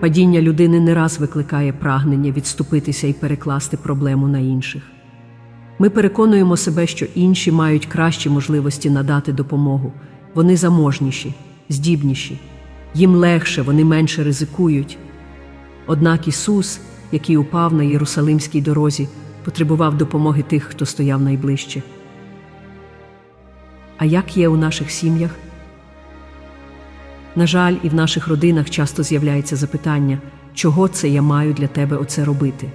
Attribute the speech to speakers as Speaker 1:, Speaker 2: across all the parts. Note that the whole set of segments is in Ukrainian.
Speaker 1: Падіння людини не раз викликає прагнення відступитися і перекласти проблему на інших. Ми переконуємо себе, що інші мають кращі можливості надати допомогу. Вони заможніші, здібніші, їм легше, вони менше ризикують. Однак Ісус, який упав на Єрусалимській дорозі, потребував допомоги тих, хто стояв найближче. А як є у наших сім'ях? На жаль, і в наших родинах часто з'являється запитання, чого це я маю для тебе оце робити?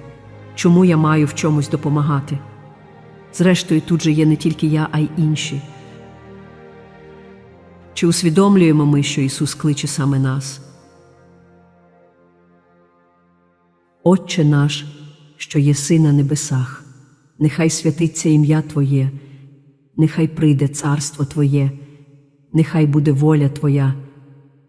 Speaker 1: Чому я маю в чомусь допомагати? Зрештою, тут же є не тільки я, а й інші. Чи усвідомлюємо ми, що Ісус кличе саме нас? Отче наш, що єси на небесах, нехай святиться ім'я Твоє, нехай прийде царство Твоє, нехай буде воля Твоя,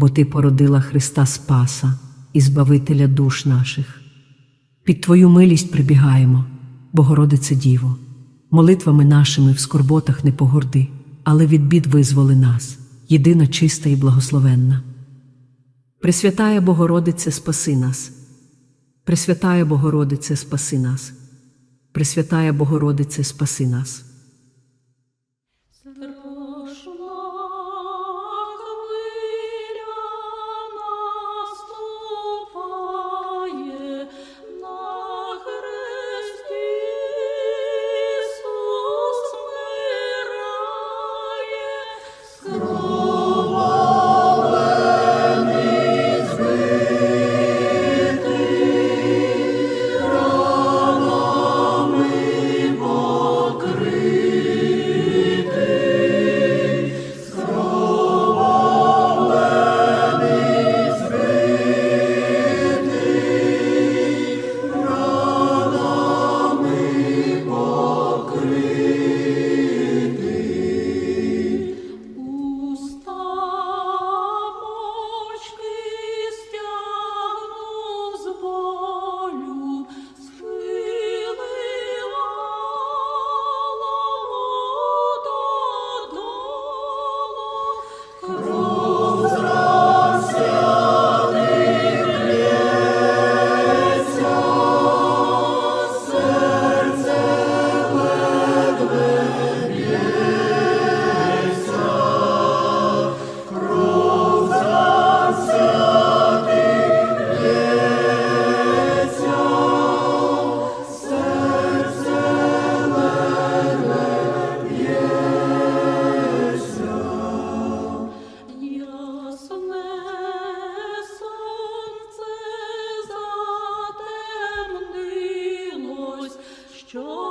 Speaker 1: бо Ти породила Христа Спаса і Збавителя душ наших. Під Твою милість прибігаємо, Богородице Діво, молитвами нашими в скорботах не погорди, але від бід визволи нас, єдина чиста і благословенна. Пресвятая Богородице, спаси нас. Пресвятая Богородице, спаси нас. Пресвятая Богородице, спаси нас. joy.